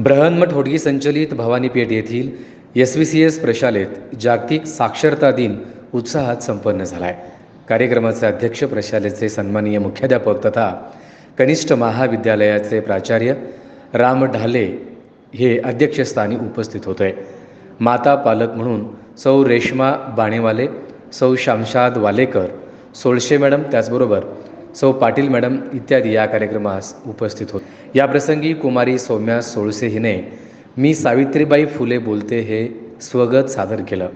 ब्रहन्मठ होडगी संचलित भवानीपेठ येथील S V C S प्रशालेत जागतिक साक्षरता दिन उत्साहात संपन्न झाला आहे कार्यक्रमाचे अध्यक्ष प्रशालेचे सन्माननीय मुख्याध्यापक तथा कनिष्ठ महाविद्यालयाचे प्राचार्य राम ढाले हे अध्यक्षस्थानी उपस्थित होते माता पालक म्हणून सौ रेश्मा बाणेवाले सौ शामशाद वालेकर सोळशे मॅडम त्याचबरोबर सौ पाटील मॅडम इत्यादी या कार्यक्रमास उपस्थित होते. याप्रसंगी कुमारी सौम्या सोळसे हिने मी सावित्रीबाई फुले बोलते हे स्वगत सादर केलं.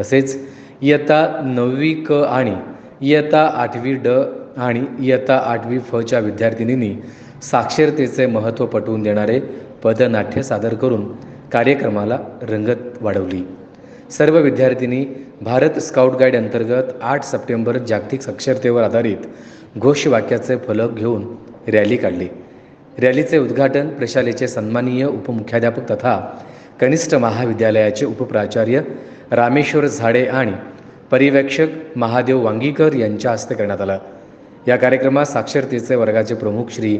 तसेच इयत्ता नववी क आणि इयत्ता आठवी ड आणि इयत्ता आठवी फच्या विद्यार्थिनींनी साक्षरतेचे महत्त्व पटवून देणारे पदनाट्य सादर करून कार्यक्रमाला रंगत वाढवली. सर्व विद्यार्थिनी भारत स्काउट गाईड अंतर्गत आठ सप्टेंबर जागतिक साक्षरतेवर आधारित घोषवाक्याचे फलक घेऊन रॅली काढली. रॅलीचे उद्घाटन प्रशालेचे सन्माननीय उपमुख्याध्यापक तथा कनिष्ठ महाविद्यालयाचे उपप्राचार्य रामेश्वर झाडे आणि पर्यवेक्षक महादेव वांगीकर यांच्या हस्ते करण्यात आलं. या कार्यक्रमात साक्षरतेचे वर्गाचे प्रमुख श्री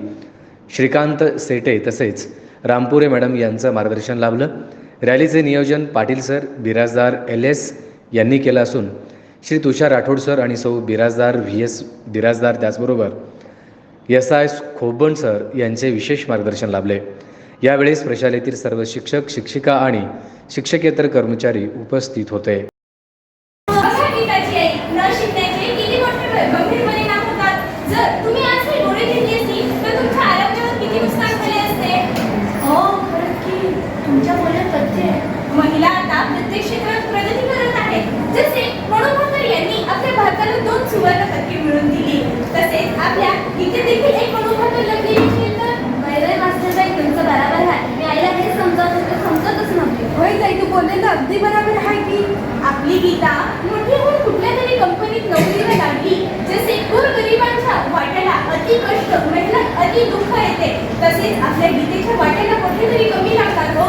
श्रीकांत सेटे तसेच रामपुरे मॅडम यांचं मार्गदर्शन लाभलं. रॅलीचे नियोजन Patil sir Birajdar L S यांनी केलं असून श्री तुषार राठोड सर आणि सौ बिराजदार व्ही एस बिराजदार त्याचबरोबर एस आय खोबण सर यांचे विशेष मार्गदर्शन लाभले. यावेळेस प्रशालेतील सर्व शिक्षक शिक्षिका आणि शिक्षकेतर कर्मचारी उपस्थित होते. हे हो महिला आता प्रत्येक क्षेत्रात प्रगती करत आहेत जसे मनोभाकर यांनी आपल्या भारताला दोन सुवर्ण पदके मिळवून दिली. तसेच आपल्या इथे देखील एक वैरय मास्टरबाई तुमचं बरोबर आहे मी आईला हे समजावत होते समजतच नव्हते. होय ताई तू बोललेलं अगदी बरोबर आहे की. आपली गीता मोठी होऊन कुठल्या तरी कंपनीत नोकरीला लागली. जसे गोरगरिबांच्या वाट्याला अति कष्ट मेहनत अति दुःख येते तसेच आपल्या गीतेच्या वाट्याला कुठेतरी कमी लागतात हो.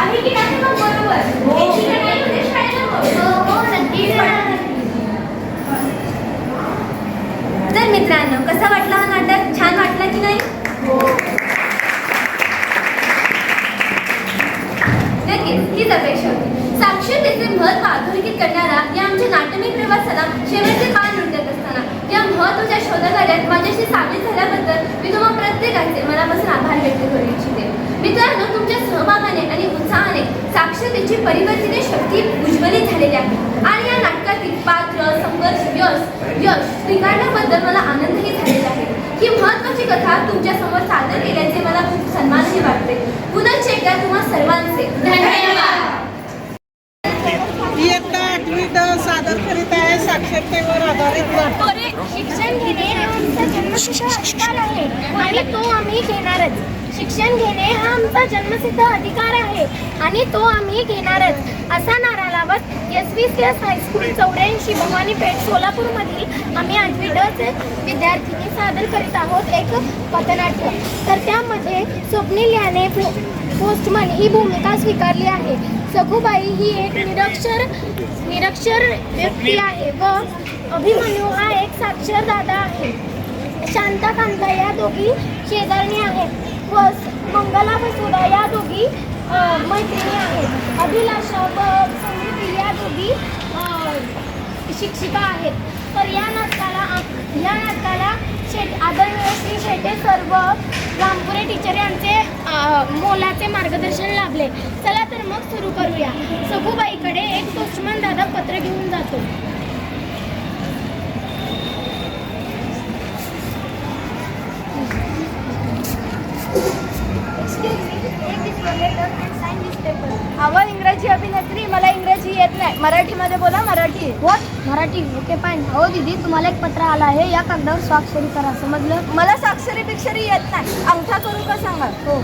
आहे की नाही मग बरोबर येते का नाही म्हणजे शाळेला मग? हो हो नक्कीच तर मित्रांनो कसा वाटला हा नाटक? छान वाटला की नाही? हो. नक्कीच हीच अपेक्षा होती. साक्षरतेचे महत्त्व अधोरेखित करणारा या आमच्या नाट्यमय प्रवासाला शेवटचे पान लुटत असताना या महत्त्वाच्या शोधागाड्यात माझ्याशी सामील झाल्याबद्दल मी तुम्हा प्रत्येकाचे मनापासून आभार व्यक्त करू इच्छिते. मित्रांनो तुमच्या सहभागाने आणि उत्साहाने साक्षरतेची परिवर्तनीय शक्ती उज्ज्वलित झालेली आहे आणि या नाटकातील पात्र संघर्ष यश यश स्वीकारण्याबद्दल मला आनंदही झालेला आहे. ही महत्वाची कथा तुमच्यासमोर सादर केल्याचे मला खूप सन्मानही वाटते. पुनश्च एकदा तुम्हा सर्वांचे धन्यवाद. इयत्ता आठवी ड सादर करीत आहे साक्षरतेवर आधारित शिक्षण घेणे हा आमचा जन्मसिद्ध अधिकार आहे. आणि तो आम्ही घेणारच. शिक्षण घेणे हा आमचा जन्मसिद्ध अधिकार आहे आणि तो आम्ही घेणारच. असा नारा लावत S V C S high school चौऱ्याऐंशी भवानी पेठ सोलापूरमधील आम्ही आठवी डचे विद्यार्थिनी सादर करीत आहोत एक पथनाट्य. तर त्यामध्ये स्वप्नील याने पो- पोस्टमन ही भूमिका स्वीकारली आहे. सखूबाई ही एक निरक्षर निरक्षर व्यक्ती आहे व अभिमन्यू हा एक साक्षर दादा आहे. शांता कांता या दोघी शेजारणी आहेत. व मंगला वसुधा या दोघी मैत्रिणी आहेत. अभिलाषा व समृद्धी या दोघी शिक्षिका आहेत. तर या नाटकाला या नाटकाला शेट आदरणीय श्री शेटे सर्व रामपुरे टीचर यांचे मोलाचे मार्गदर्शन लाभले. चला तर मग सुरू करूया. सखूबाईकडे एक दुश्मन दादा पत्र घेऊन जातो. अवं इंग्रजी अभिनेत्री मला इंग्रजी येत नाही. मराठीमध्ये बोला Marathi. What Marathi. Okay fine हो दीदी तुम्हाला एक पत्र आलं आहे. या कागदावर स्वाक्षरी करा. समजलं? मला साक्षरी बिक्षरी येत नाही. अंगठा करू का सांगा? हो.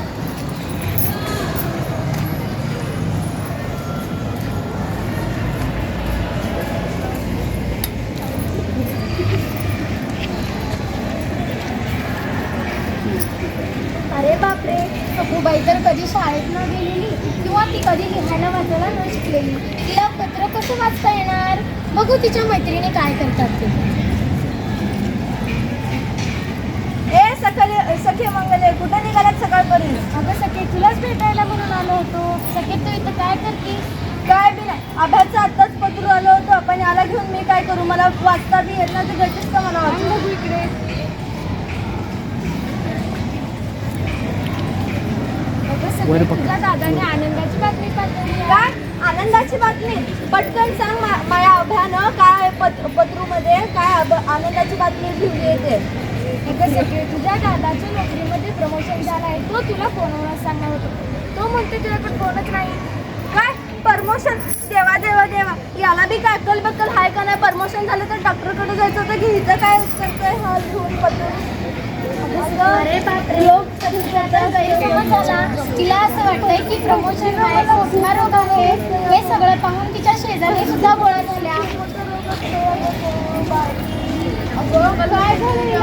शाळेत न गेलेली किंवा ती कधी लिहायला वाचायला न शिकलेली तिला पत्र कसं वाचता येणार? बघू तिच्या मैत्रिणी काय करतात ते. ए सकल सखे मंगले कुठे निघालात सकाळपर्यंत? अगं सखे तुलाच भेटायला म्हणून आलो होतो. सखे तू इथं काय करतीस? काय बी नाही. अभ्यासचं आत्ताच पत्र आलं होतं. पण याला घेऊन मी काय करू? मला वाचता बी येत नाही. तर भेटतेस का मला वाचू इकडे. सखे तुझ्या दादाने आनंदाची बातमी पाठवली. काय आनंदाची बातमी. पटकन सांग माझ्या अभ्यानं काय पत पत्रूमध्ये काय आनंदाची बातमी घेऊन येते. तुझ्या दादाच्या नोकरीमध्ये प्रमोशन झालं आहे. तो तुला फोनवर सांगणार होतो. तो म्हणतो तुझ्याकडे फोनच नाही. काय? परमोशन देवा देवा देवा. याला बी काय अक्कल बक्कल हाय का नाही? परमोशन झालं तर डॉक्टरकडे जायचं होतं की इथं काय करतोय? हा घेऊन पत्र. तिला असं वाटतंय की प्रमोशन मोठा रोग आहे. हे सगळं पाहून तिच्या शेजारी सुद्धा गोळा झाल्या काय झालं?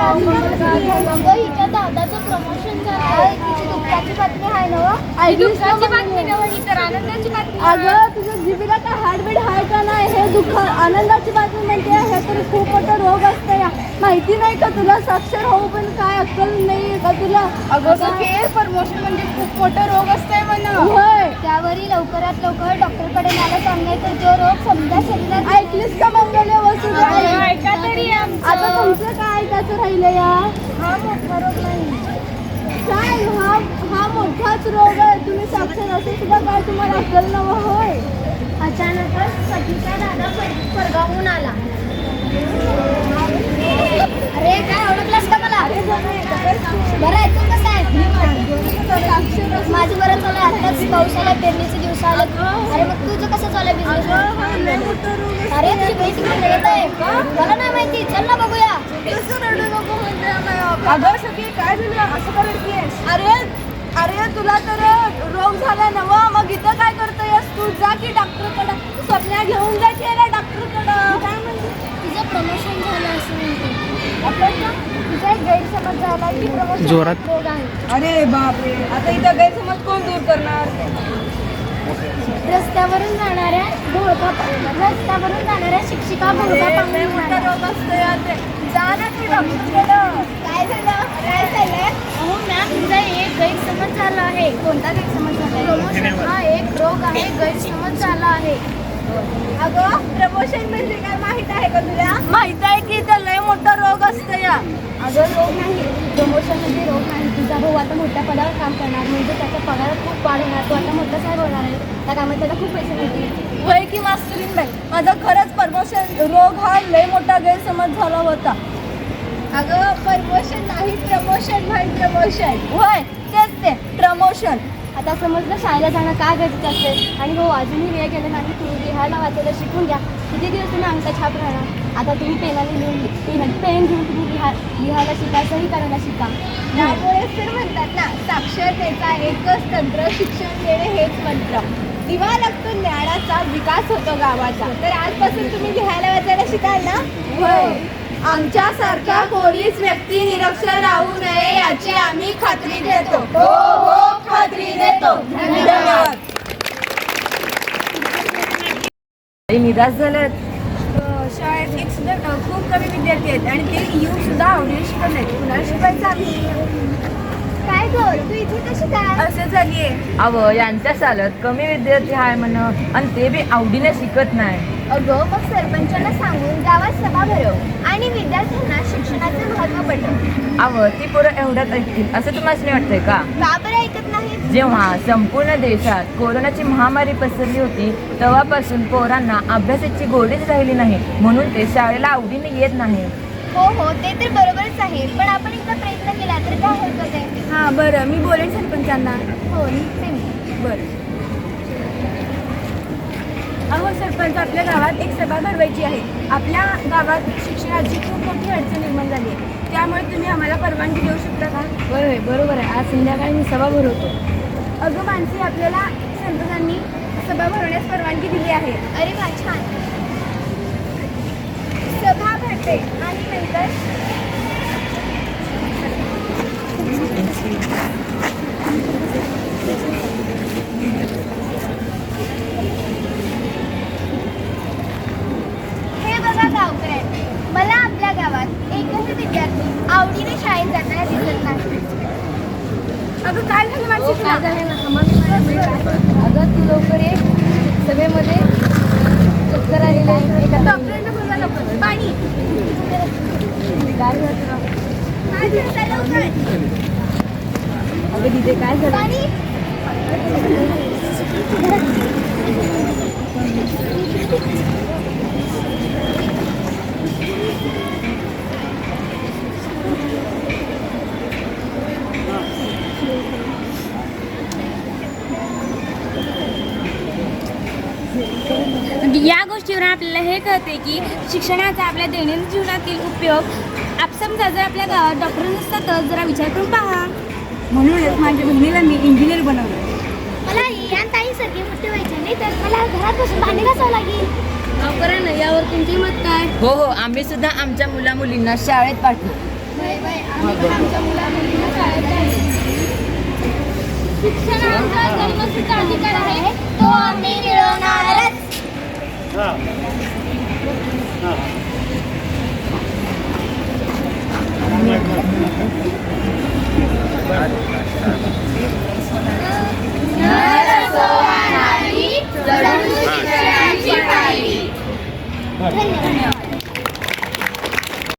हिच्या दादाचं प्रमोशन झालं दुःखाची बातमी आहे ना हो? दुःखाची बातमी नव्हे ही तर आनंदाची बातमी. अगं तुझ्या जिबीला काय हार्टबीट आहे का नाही? हे दुःख आनंदाची बातमी म्हणते. हे तरी खूप मोठा रोग असतं या माहिती नाही का तुला? साक्षर होऊ पण काय अक्कल नाही का तुला? अगं हे परमोशन म्हणजे खूप मोठा रोग असतंय म्हणा. होय. त्यावरही लवकरात लवकर डॉक्टरकडे न्यायला सांगाय तर तो रोग समजा शरीरात ऐकलीस का मंगले वस्तू ऐका तरी. आता तुमचं काय ऐकायचं राहिलं या? हा मोठा रोग नाही. काय? हा हा मोठाच रोग आहे. तुम्ही साक्षर असे सुद्धा काय तुम्हाला अक्कल नवं होय. अचानकच सखीचा दादा पर- परगावून आला. अरे काय ओळखलास का मला? बरं आहे. तू कसं आहे माझं बरं चालू आताच पावसाला पेरणीचे दिवस आले अरे मग तुझं कसं चालू बिझनेस अरे तुझी बहीण तिकडे रडत आहे? मला नाही माहिती. चल ना बघूया. अगं सगळी काय झालं? असं करतेस अरे अरे तुला तर रोग झाला नवा मग इथं काय करतोयस? तू जा की डॉक्टरकडं स्वप्न्या घेऊन जा की याला डॉक्टरकडं काय म्हणते तुझं प्रमोशन झालं असं म्हणते तुझा एक गैरसमज झाला की प्रमोशन जोरात. रोग आहे अरे बापरे. आता इथं गैरसमज कोण दूर करणार? रस्त्यावरून जाणाऱ्या भोळका रस्त्यावरून जाणाऱ्या शिक्षिका भोळका लय मोठा रोग असतो यार ते. जा ना की डॉक्टरकडं काय झालं? काय झालंय अहो मॅम तुमचा एक गैरसमज झाला आहे. कोणता गैरसमज झाला प्रमोशन हा एक रोग आहे गैरसमज झाला आहे. अगं प्रमोशन म्हणजे काय माहीत आहे का तुला? माहीत आहे की इथं लय मोठा रोग असतो या. अगं रोग नाही. प्रमोशन म्हणजे रोग नाही. तुझा भाऊ आता मोठ्या पदावर काम करणार. म्हणजे त्याचा पगार खूप वाढ होणार तो आता मोठा साहेब होणार आहे. त्या कामात त्याला खूप पैसे मिळतील. वय की मास्तरीन बाई? माझा खरंच प्रमोशन रोग हा लय मोठा गैरसमज झाला होता. अगं प्रमोशन नाही प्रमोशन नाही प्रमोशन होय तेच ते. प्रमोशन आता समजलं शाळेला जाणं का गरजेचं असते आणि हो अजूनही वेळ गेला नाही तुम्ही लिहायला वाचायला शिकून घ्या. किती दिवस तुम्ही अंगठा छाप राहणार? आता तुम्ही पेनाने लिहून पेन पेन घेऊन तुम्ही लिहा लिहायला शिका सही करायला शिका. त्यामुळे तर म्हणतात ना साक्षरतेचा एकच तंत्र शिक्षण देणे हेच मंत्र. दिवा लागतो ज्ञानाचा विकास होतो गावाचा. तर आजपासून तुम्ही लिहायला वाचायला शिकाल ना? होय. आमच्यासारख्या कोणीच व्यक्ती निरक्षर राहू नये याची आम्ही खात्री देतो. हो हो खात्री देतो. धन्यवाद. निराश झाल्यात शाळेत एक सुद्धा खूप कमी विद्यार्थी आहेत आणि ते येऊन सुद्धा आवडीने शिकत नाहीत कुणाला शिकायचं आम्ही काय गं? तू इथे कशी काय? असं झालीये. अव यांच्या शाळेत कमी विद्यार्थी आहे म्हण आणि ते बी आवडीने शिकत नाही. अगं मग सरपंचांना सांगून गावात सभा भरव आणि विद्यार्थ्यांना शिक्षणाचे महत्त्व पटव. अव ती पोरं एवढ्यात ऐकतील असं तुम्हाला नाही वाटतंय का? का बरं ऐकत नाहीत? जेव्हा संपूर्ण देशात कोरोनाची महामारी पसरली होती तेव्हापासून पोरांना अभ्यासाची गोडीच राहिली नाही म्हणून ते शाळेला आवडीने येत नाही. हो हो ते तर बरोबरच आहे पण आपण एकदा प्रयत्न केला तर काय हरकत आहे? हां बरं मी बोलेन सरपंचांना. हो निघते मी बरं अहो सरपंच आपल्या गावात एक सभा भरवायची आहे. आपल्या गावात शिक्षणाची खूप मोठी अडचण निर्माण झाली आहे. त्यामुळे तुम्ही आम्हाला परवानगी देऊ शकता का? होय होय बरोबर आहे. आज संध्याकाळी मी सभा भरवतो. अगं मानसी आपल्याला सरपंचांनी सभा भरवण्यास परवानगी दिली आहे. अरे वा छान. सभा भरते आणि नंतर हे बघा गावकऱ्यांनी मला आपल्या गावात एकही विद्यार्थी आवडीने शाळेत जाताना दिसत नाही अगं काय झालं माझी अगं तू लवकर ये. सभेमध्ये चक्कर आलेलं आहे एका डॉक्टरांना बोलवा लवकर. पाणी. काय झालं? अगं तिथे काय झालं? पाणी. कळते की शिक्षणाचा आपल्या दैनंदिन जीवनातील उपयोग आप समजा जर आपल्या गावात डॉक्टर नसतात तर जरा विचार करून पहा. म्हणूनच माझ्या बहिणीला मी इंजिनियर बनवलं. मला यांताईसारखी मोठी व्हायची नाही तर मला घरात बसून भांडी घासावं लागेल यावर तुमची मत काय? हो हो आम्ही सुद्धा आमच्या मुला मुलींना शाळेत पाठवू. शिक्षण आमचा जन्मसिद्ध अधिकार आहे तो आम्ही